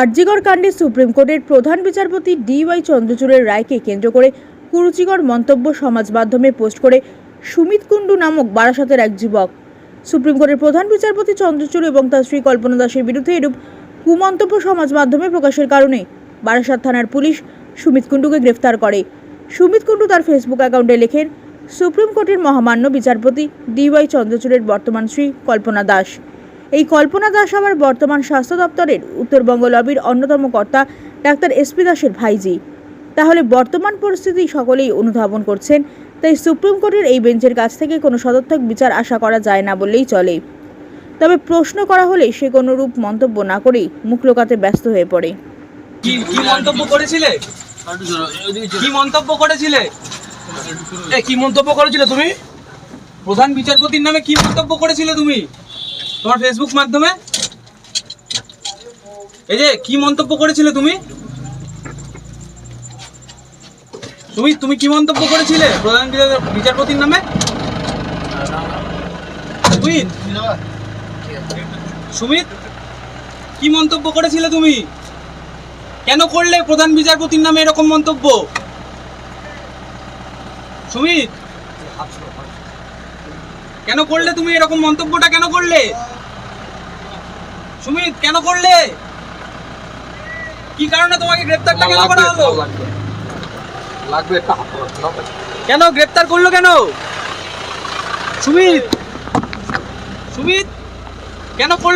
আরজিগড় কাণ্ডে সুপ্রিম কোর্টের প্রধান বিচারপতি ডি ওয়াই চন্দ্রচূড়ের রায়কে কেন্দ্র করে কুরুচিকর মন্তব্য সমাজ মাধ্যমে পোস্ট করে সুমিত কুণ্ডু নামক বারাসাতের এক যুবক। সুপ্রিম কোর্টের প্রধান বিচারপতি চন্দ্রচূড় এবং তার স্ত্রী কল্পনা দাসের বিরুদ্ধে এরূপ কুমন্তব্য সমাজ মাধ্যমে প্রকাশের কারণে বারাসাত থানার পুলিশ সুমিত কুণ্ডুকে গ্রেফতার করে। সুমিত কুণ্ডু তার ফেসবুক অ্যাকাউন্টে লেখেন, সুপ্রিম কোর্টের মহামান্য বিচারপতি ডি ওয়াই চন্দ্রচূড়ের বর্তমান শ্রী কল্পনা দাস। এই কল্পনা দাস আবার বর্তমান স্বাস্থ্য দপ্তরের উত্তরবঙ্গ লবির অন্যতম কর্তা, ডাক্তার এসপি দাসের ভাইজি। তাহলে বর্তমান পরিস্থিতি সকলেই অনুধাবন করছেন, তাই সুপ্রিম কোর্টের এই বেঞ্চের কাছ থেকে কোনো সদর্থক বিচার আশা করা যায় না বললেই চলে। তবে প্রশ্ন করা হলে সে কোনো রূপ মন্তব্য না করেই মুখ লোকাতে ব্যস্ত হয়ে পড়ে। কি কি মন্তব্য করেছিলে? কি মন্তব্য করেছিলে? কি মন্তব্য করেছিলে তুমি? প্রধান বিচারপতির নামে কি মন্তব্য করেছিলে তুমি? তোমার ফেসবুক মাধ্যমে? এই যে, কি মন্তব্য করেছিলে তুমি? তুমি তুমি কি মন্তব্য করেছিলে প্রধান বিচারপতির নামে? সুমিত? কি মন্তব্য করেছিলে তুমি? কেন করলে প্রধান বিচারপতির নামে এরকম মন্তব্য? সুমিত? কেন করলে তুমি এরকম মন্তব্যটা কেন করলে? সুমিত কেন করলে? কি কারণে তোমাকে গ্রেপ্তারটা কেন করা হলো লাগবে। কেন গ্রেপ্তার করল কেন? সুমিত সুমিত কেন করল?